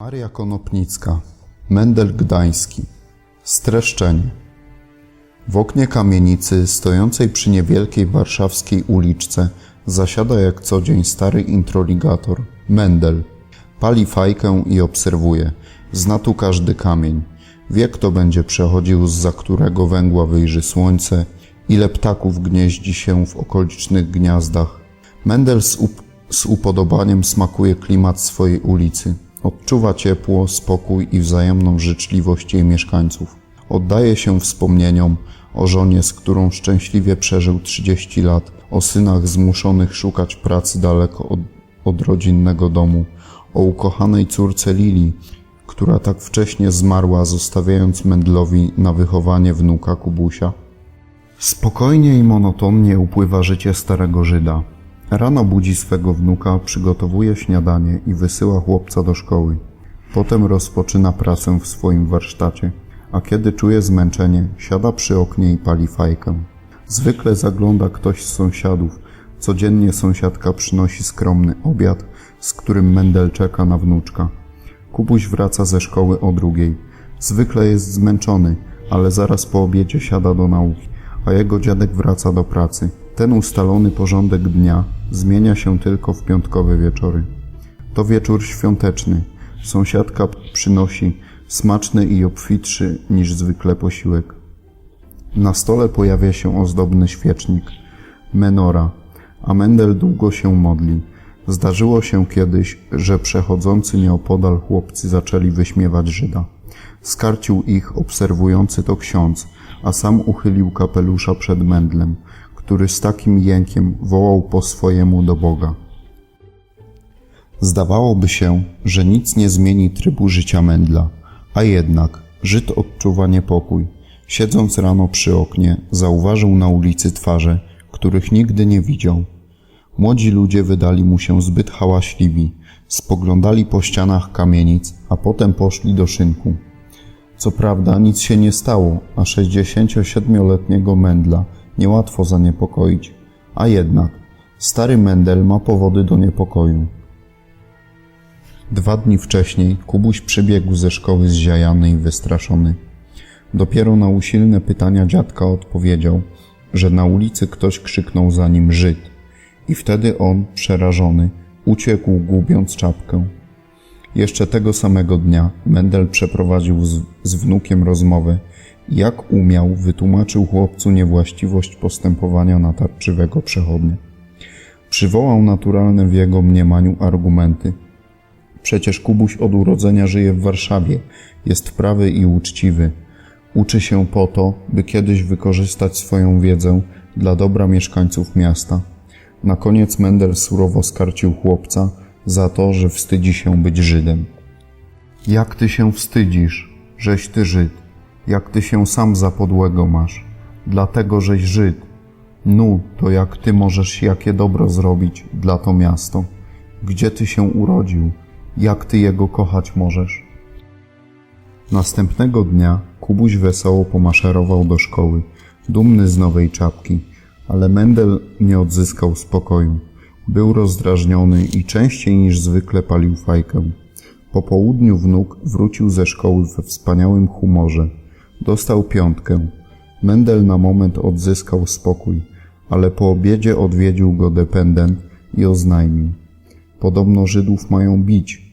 Maria Konopnicka, Mendel Gdański. Streszczenie. W oknie kamienicy stojącej przy niewielkiej warszawskiej uliczce zasiada jak co dzień stary introligator, Mendel. Pali fajkę i obserwuje. Zna tu każdy kamień. Wie, kto będzie przechodził, za którego węgła wyjrzy słońce, ile ptaków gnieździ się w okolicznych gniazdach. Mendel z, up- z upodobaniem smakuje klimat swojej ulicy. Odczuwa ciepło, spokój i wzajemną życzliwość jej mieszkańców. Oddaje się wspomnieniom o żonie, z którą szczęśliwie przeżył 30 lat, o synach zmuszonych szukać pracy daleko od, od rodzinnego domu, o ukochanej córce Lili, która tak wcześnie zmarła, zostawiając Mendlowi na wychowanie wnuka Kubusia. Spokojnie i monotonnie upływa życie starego Żyda. Rano budzi swego wnuka, przygotowuje śniadanie i wysyła chłopca do szkoły. Potem rozpoczyna pracę w swoim warsztacie, a kiedy czuje zmęczenie, siada przy oknie i pali fajkę. Zwykle zagląda ktoś z sąsiadów. Codziennie sąsiadka przynosi skromny obiad, z którym Mendel czeka na wnuczka. Kubuś wraca ze szkoły o drugiej. Zwykle jest zmęczony, ale zaraz po obiedzie siada do nauki, a jego dziadek wraca do pracy. Ten ustalony porządek dnia zmienia się tylko w piątkowe wieczory. To wieczór świąteczny. Sąsiadka przynosi smaczny i obfitszy niż zwykle posiłek. Na stole pojawia się ozdobny świecznik, menora, a Mendel długo się modli. Zdarzyło się kiedyś, że przechodzący nieopodal chłopcy zaczęli wyśmiewać Żyda. Skarcił ich obserwujący to ksiądz, a sam uchylił kapelusza przed Mendlem, który z takim jękiem wołał po swojemu do Boga. Zdawałoby się, że nic nie zmieni trybu życia Mendla, a jednak Żyd odczuwa niepokój. Siedząc rano przy oknie, zauważył na ulicy twarze, których nigdy nie widział. Młodzi ludzie wydali mu się zbyt hałaśliwi, spoglądali po ścianach kamienic, a potem poszli do szynku. Co prawda nic się nie stało, a 67-letniego Mendla niełatwo zaniepokoić, a jednak stary Mendel ma powody do niepokoju. Dwa dni wcześniej Kubuś przybiegł ze szkoły zziajany i wystraszony. Dopiero na usilne pytania dziadka odpowiedział, że na ulicy ktoś krzyknął za nim Żyd i wtedy on, przerażony, uciekł gubiąc czapkę. Jeszcze tego samego dnia Mendel przeprowadził z, z wnukiem rozmowę jak umiał wytłumaczył chłopcu niewłaściwość postępowania natarczywego przechodnia. Przywołał naturalne w jego mniemaniu argumenty. Przecież Kubuś od urodzenia żyje w Warszawie, jest prawy i uczciwy. Uczy się po to, by kiedyś wykorzystać swoją wiedzę dla dobra mieszkańców miasta. Na koniec Mendel surowo skarcił chłopca za to, że wstydzi się być Żydem. Jak ty się wstydzisz, żeś ty Żyd, jak ty się sam za podłego masz, dlatego żeś Żyd. Nu, to jak ty możesz jakie dobro zrobić dla to miasto? Gdzie ty się urodził? Jak ty jego kochać możesz? Następnego dnia Kubuś wesoło pomaszerował do szkoły, dumny z nowej czapki, ale Mendel nie odzyskał spokoju. Był rozdrażniony i częściej niż zwykle palił fajkę. Po południu wnuk wrócił ze szkoły we wspaniałym humorze. Dostał piątkę. Mendel na moment odzyskał spokój, ale po obiedzie odwiedził go dependent i oznajmił. Podobno Żydów mają bić.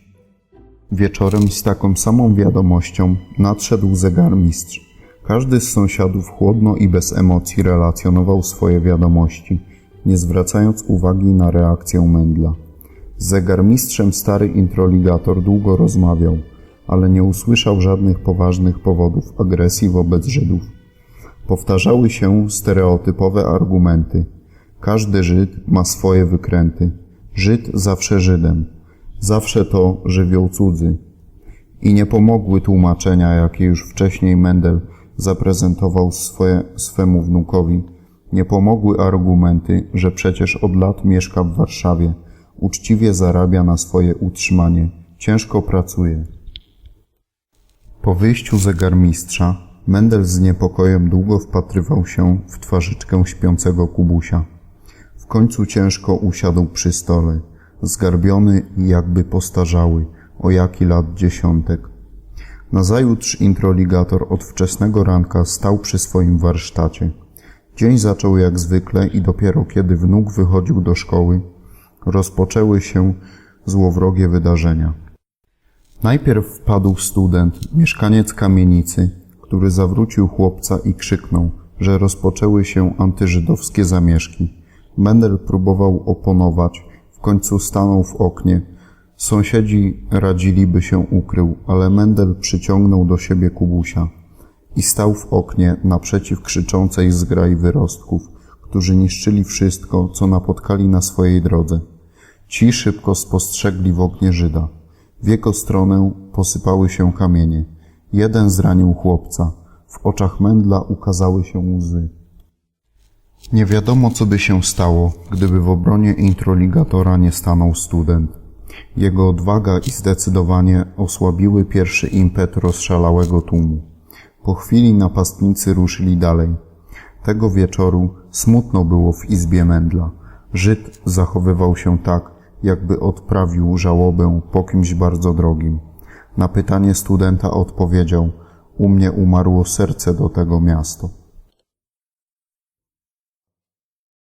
Wieczorem z taką samą wiadomością nadszedł zegarmistrz. Każdy z sąsiadów chłodno i bez emocji relacjonował swoje wiadomości, nie zwracając uwagi na reakcję Mendla. Z zegarmistrzem stary introligator długo rozmawiał, ale nie usłyszał żadnych poważnych powodów agresji wobec Żydów. Powtarzały się stereotypowe argumenty. Każdy Żyd ma swoje wykręty. Żyd zawsze Żydem. Zawsze to żywioł cudzy. I nie pomogły tłumaczenia, jakie już wcześniej Mendel zaprezentował swoje, swemu wnukowi. Nie pomogły argumenty, że przecież od lat mieszka w Warszawie, uczciwie zarabia na swoje utrzymanie, ciężko pracuje. Po wyjściu zegarmistrza, Mendel z niepokojem długo wpatrywał się w twarzyczkę śpiącego Kubusia. W końcu ciężko usiadł przy stole, zgarbiony i jakby postarzały, o jaki lat dziesiątek. Nazajutrz introligator od wczesnego ranka stał przy swoim warsztacie. Dzień zaczął jak zwykle i dopiero kiedy wnuk wychodził do szkoły, rozpoczęły się złowrogie wydarzenia. Najpierw wpadł student, mieszkaniec kamienicy, który zawrócił chłopca i krzyknął, że rozpoczęły się antyżydowskie zamieszki. Mendel próbował oponować, w końcu stanął w oknie. Sąsiedzi radzili, by się ukrył, ale Mendel przyciągnął do siebie Kubusia i stał w oknie naprzeciw krzyczącej zgrai wyrostków, którzy niszczyli wszystko, co napotkali na swojej drodze. Ci szybko spostrzegli w oknie Żyda. W jego stronę posypały się kamienie. Jeden zranił chłopca. W oczach Mendla ukazały się łzy. Nie wiadomo, co by się stało, gdyby w obronie introligatora nie stanął student. Jego odwaga i zdecydowanie osłabiły pierwszy impet rozszalałego tłumu. Po chwili napastnicy ruszyli dalej. Tego wieczoru smutno było w izbie Mendla. Żyd zachowywał się tak, jakby odprawił żałobę po kimś bardzo drogim. Na pytanie studenta odpowiedział: U mnie umarło serce do tego miasto.